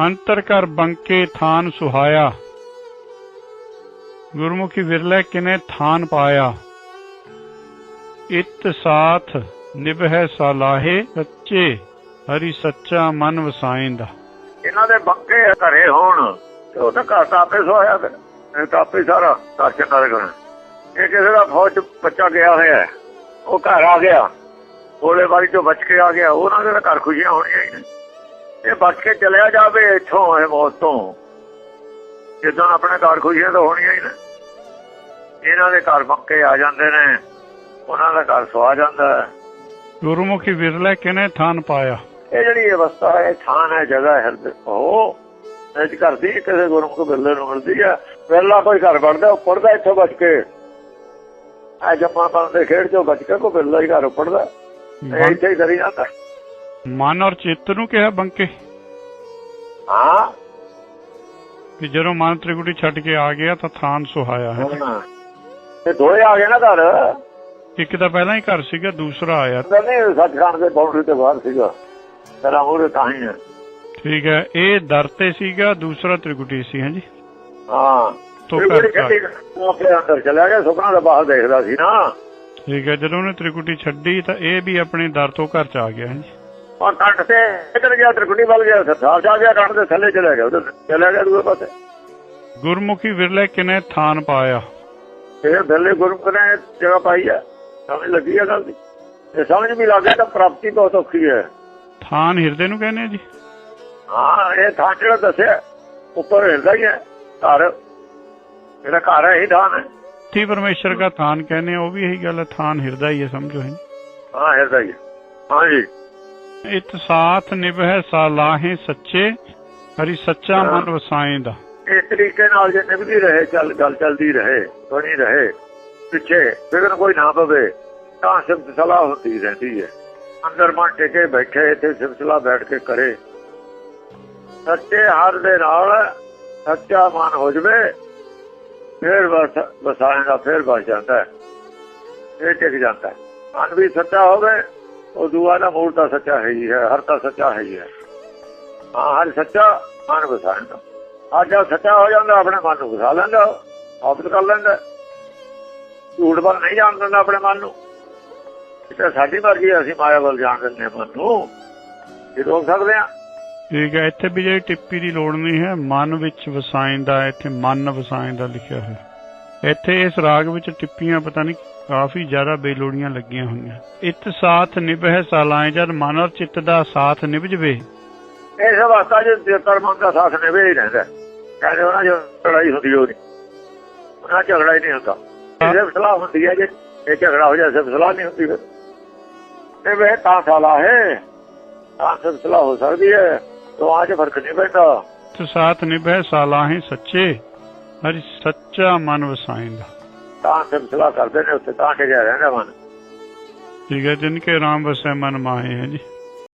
ਅੰਤਰ ਕਰ ਬੰਕੇ ਥਾਨ ਸੁਹਾਇਆ। ਗੁਰਮੁਖੀ ਵਿਰਲੇ ਕਿਨੇ ਥਾਨ ਪਾਇਆ। ਇਤ ਸਾਥ ਨਿਭੈ ਸਲਾਹੇ ਸੱਚੇ, ਹਰੀ ਸੱਚਾ ਮਨ ਵਸਾਇਂਦਾ। ਇਹਨਾਂ ਦੇ ਬੰਕੇ ਘਰੇ ਹੋਣ, ਤੇ ਉਹ ਤਾਂ ਘਰ ਤਾਂ ਆਪੇ ਸੋਇਆ ਫਿਰ। ਇਹ ਤਾਂ ਆਪੇ ਸਾਰਾ ਘਰ ਚੰਗਾ ਲੱਗਣਾ ਇਹ ਕਿਸੇ ਦਾ ਫੌਜ ਬੱਚਾ ਗਿਆ ਹੋਇਆ ਉਹ ਘਰ ਆ ਗਿਆ। ਉਹਦੇ ਵਾਰੀ ਚੋਂ ਬਚ ਕੇ ਆ ਗਿਆ। ਉਹਨਾਂ ਦੇ ਤਾਂ ਘਰ ਖੁਸ਼ੀਆਂ ਹੋਣੀਆਂ ਹੀ ਨੇ। ਇਹ ਬਚ ਕੇ ਚਲਿਆ ਜਾਵੇ ਇੱਥੋਂ ਇਹ ਮੌਤ ਤੋਂ। ਜਿੱਦਾਂ ਆਪਣੇ ਘਰ ਖੁਸ਼ੀਆਂ ਤਾਂ ਹੋਣੀਆਂ ਹੀ ਨੇ। ਇਹਨਾਂ ਦੇ ਘਰ ਬੰਕੇ ਆ ਜਾਂਦੇ ਨੇ ਉਹਨਾਂ ਦਾ ਘਰ ਸਵਾ ਜਾਂਦਾ ਹੈ। ਗੁਰਮੁਖੀ ਵਿਰਲੇ ਕਿਨੇ ਥਾਨ ਪਾਇਆ? ਇਹ ਜਿਹੜੀ ਅਵਸਥਾ ਹੈ ਥਾਨ ਹੈ ਜਗ੍ਹਾ ਹੈ। ਹਿਰਦੇ ਉਹ ਇਹ ਕਰਦੀ ਕਿਸੇ ਗੁਰਮੁਖ ਬਿਰਲੇ ਨੂੰ ਮਿਲਦੀ ਹੈ। ਪਹਿਲਾ ਕੋਈ ਘਰ ਬਣਦਾ ਉਹ ਪੜਦਾ ਇੱਥੋਂ ਬਚ ਕੇ। ਆ ਜੰਮਾ ਦੇ ਖੇਡ ਚੋਂ ਬਚ ਕੇ ਕੋ ਬਿਰਲਾ ਹੀ ਘਰ ਪੜਦਾ ਇੱਥੇ ਹੀ ਕਰੀ ਜਾਂਦਾ। ਮਨ ਔਰ ਚਿੱਤ ਨੂੰ ਕਿਹਾ ਬੰਕੇ? ਹਾਂ। ਕਿ ਜਦੋਂ ਮਨ ਤ੍ਰਿਕੁਟੀ ਛੱਡ ਕੇ ਆ ਗਿਆ ਤਾਂ ਥਾਨ ਸੁਹਾਇਆ ਹੈ। ਇਹ ਦੋਏ ਆ ਗਏ ਨਾ ਘਰ। ਇੱਕ ਤਾਂ ਪਹਿਲਾਂ ਹੀ ਘਰ ਸੀਗਾ ਦੂਸਰਾ ਆਇਆ। ਨਹੀਂ ਸੱਚਖੰਡ ਦੇ ਬਾਉਂਡਰੀ ਤੇ ਬਾਹਰ ਸੀਗਾ। ਤੇਰਾ ਮੂਰੇ ਤਾਂ ਹੀ ਹੈ। ਠੀਕ ਹੈ ਇਹ ਦਰ ਤੇ ਸੀਗਾ ਦੂਸਰਾ ਤ੍ਰਿਕੁਟੀ ਸੀ ਹਾਂਜੀ ਹਾਂ। ਤੋਂ ਉਹ ਆਪਣੇ ਅੰਦਰ ਚਲਿਆ ਗਿਆ ਸੁਪਨਾ ਦਾ ਬਾਹਰ ਦੇਖਦਾ ਸੀ ਨਾ। ਠੀਕ ਹੈ ਜਦੋਂ ਉਹਨੇ ਤ੍ਰਿਕੁਟੀ ਛੱਡੀ ਤਾਂ ਇਹ ਵੀ ਆਪਣੇ ਦਰ ਤੋਂ ਘਰ ਚ ਆ ਗਿਆ ਹਾਂਜੀ ਔਰ ਕੰਠ ਤੇ ਇਧਰ ਗਿਆ ਤ੍ਰਿਕੁਟੀ ਵੱਲ ਗਿਆ ਸਰਦਾਰ ਜਾ ਗਿਆ ਕੰਠ ਦੇ ਥੱਲੇ ਚਲੇ ਗਿਆ ਉਧਰ ਚਲੇ ਗਿਆ ਦੂਏ ਪਾਸੇ। ਗੁਰਮੁਖੀ ਵਿਰਲੇ ਕਿਨੇ ਥਾਨ ਪਾਇਆ? ਇਹ ਦਿੱਲੀ ਗੁਰਮੁਖ ਨੇ ਜਗ੍ਹਾ ਪਾਈ ਹੈ ਸਮਝ ਲੱਗੀ ਹੈ ਗੱਲ ਦੀ? ਇਹ ਸਮਝ ਵੀ ਲੱਗ ਗਿਆ ਤਾਂ ਪ੍ਰਾਪਤੀ ਬਹੁਤ ਔਖੀ ਹੈ। ਥਾਨ ਹਿਰਦੇ ਨੂੰ ਕਹਿੰਦੇ ਆ ਜੀ? ਹਾਂ ਇਹ ਥਾਂ ਜਿਹੜਾ ਦੱਸਿਆ ਉੱਪਰ ਹਿਰਦਾ ਹੀ ਹੈ ਘਰ। ਜਿਹੜਾ ਘਰ ਹੈ ਇਹ ਥਾਂ ਹੈ। ਤੀ ਪਰਮੇਸ਼ਰ ਦਾ ਥਾਨ ਕਹਿੰਦੇ ਆ ਉਹ ਵੀ ਇਹੀ ਗੱਲ ਹੈ ਥਾਨ ਹਿਰਦਾ ਹੀ ਹੈ ਸਮਝੋ ਹੈ ਹਾਂ ਹਿਰਦਾ ਹੀ ਹੈ। ਹਾਂਜੀ ਇਤ ਸਾਥ ਨਿਭੈ ਸਾਲਾਹੇ ਸੱਚੇ ਹਰੀ ਸੱਚਾ ਮਨ ਵਸਾਏ ਦਾ ਇਸ ਤਰੀਕੇ ਨਾਲ ਜੇ ਨਿਭਦੀ ਰਹੇ ਚੱਲ ਗੱਲ ਚੱਲਦੀ ਰਹੇ ਬਣੀ ਰਹੇ ਪਿੱਛੇ ਫਿਕਰ ਕੋਈ ਨਾ ਪਵੇ ਤਾਂ ਸਿਫਤ ਸਲਾਹ ਹੁੰਦੀ ਰਹਿੰਦੀ ਹੈ। ਅੰਦਰ ਮਨ ਟਿਕੇ ਬੈਠੇ ਸਿਫਤ ਸਲਾਹ ਬੈਠ ਕੇ ਕਰੇ। ਸੱਚੇ ਹਰ ਦੇ ਨਾਲ ਸੱਚਾ ਮਨ ਹੋ ਜਵੇ ਫਿਰ ਬਸ ਵਸਾਏਗਾ ਫਿਰ ਬਸ ਜਾਂਦਾ ਹੈ। ਇਹ ਟਿਕ ਜਾਂਦਾ ਹੈ। ਮਨ ਵੀ ਸੱਚਾ ਹੋਵੇ ਉਹ ਦੂਆ ਨਾ ਮੂਲ ਤਾਂ ਸੱਚਾ ਹੈ ਹੀ ਹੈ, ਹਰ ਤਾਂ ਸੱਚਾ ਹੈ ਹੀ ਹੈ। ਹਾਂ, ਹਰ ਸੱਚਾ ਮਨ ਵਸਾਏਗਾ ਆਜਾ ਸੱਚਾ ਹੋ ਜਾਂਦਾ, ਆਪਣੇ ਮਨ ਨੂੰ ਵਸਾ ਲੈਂਦਾ ਸਾਬਤ ਕਰ ਲੈਂਦਾ। ਝੂਠ ਵੱਲ ਨਹੀਂ ਜਾਣ ਦਿੰਦਾ ਆਪਣੇ ਮਨ ਨੂੰ। ਇਹ ਸਾਡੀ ਮਰਜ਼ੀ ਅਸੀਂ ਮਾਇਆ ਵੱਲ ਜਾਣ ਦਿੰਦੇ ਮਨ ਨੂੰ। ਇਹ ਰੋਕ ਸਕਦੇ ਆ ਠੀਕ ਹੈ, ਇੱਥੇ ਵੀ ਜਿਹੜੀ ਟਿੱਪੀ ਦੀ ਲੋੜ ਨਹੀਂ ਹੈ, ਮਨ ਵਿੱਚ ਵਸਾਇਣ ਦਾ, ਇੱਥੇ ਮਨ ਵਸਾਏ ਦਾ ਲਿਖਿਆ ਹੈ ਇੱਥੇ ਇਸ ਰਾਗ ਵਿੱਚ ਟਿੱਪੀਆਂ ਪਤਾ ਨਹੀਂ ਕਾਫੀ ਜ਼ਿਆਦਾ ਬੇਲੋੜੀਆਂ ਲੱਗੀਆਂ ਹੋਈਆਂ। ਇਤ ਸਾਥ ਨਿਭੈ ਸਾਲਾਏ ਜਦ ਮਨ ਔਰ ਚਿੱਤ ਦਾ ਸਾਥ ਨਿਭ ਜਵੇ ਇਸ ਅਵਸਥਾ ਜੇ ਕਰਮਾਂ ਦਾ ਸਾਥ ਨਿਭੇ ਹੀ ਰਹਿੰਦਾ। ਕਹਿੰਦੇ ਉਹਨਾਂ 'ਚ ਲੜਾਈ ਹੁੰਦੀ ਹੋਣੀ ਉਹਨਾਂ ਝਗੜਾ ਹੀ ਨਹੀਂ ਹੁੰਦਾ। ਇਹ ਸਲਾਹ ਹੁੰਦੀ ਹੈ ਜੇ ਇਹ ਝਗੜਾ ਹੋ ਜਾਏ ਸਿਰਫ ਸਲਾਹ ਨਹੀਂ ਹੁੰਦੀ ਫਿਰ। ਇਹ ਵੇ ਤਾਂ ਸਲਾਹ ਹੈ। ਤਾਂ ਸਿਰਫ ਸਲਾਹ ਹੋ ਸਕਦੀ ਹੈ। ਤੋਂ ਆਜ ਫ਼ਰਕ ਨਹੀਂ ਪੈਂਦਾ। ਇਤ ਸਾਥ ਨਿਭੈ ਸਾਲਾਹੇ ਸੱਚੇ। ਹਰੀ ਸੱਚਾ ਮਨ ਵਸਾਏ ਦਾ ਤਾਂ ਸਿਲਸਿਲਾ ਕਰਦੇ ਨੇ, ਉੱਥੇ ਤਾਂ ਟਿਕਿਆ ਰਹਿੰਦਾ ਮਨ। ਠੀਕ ਹੈ, ਜਿਨ ਕੇ ਰਾਮ ਵਸੈ ਮਨ ਮਾਹੇ ਹੈ ਜੀ।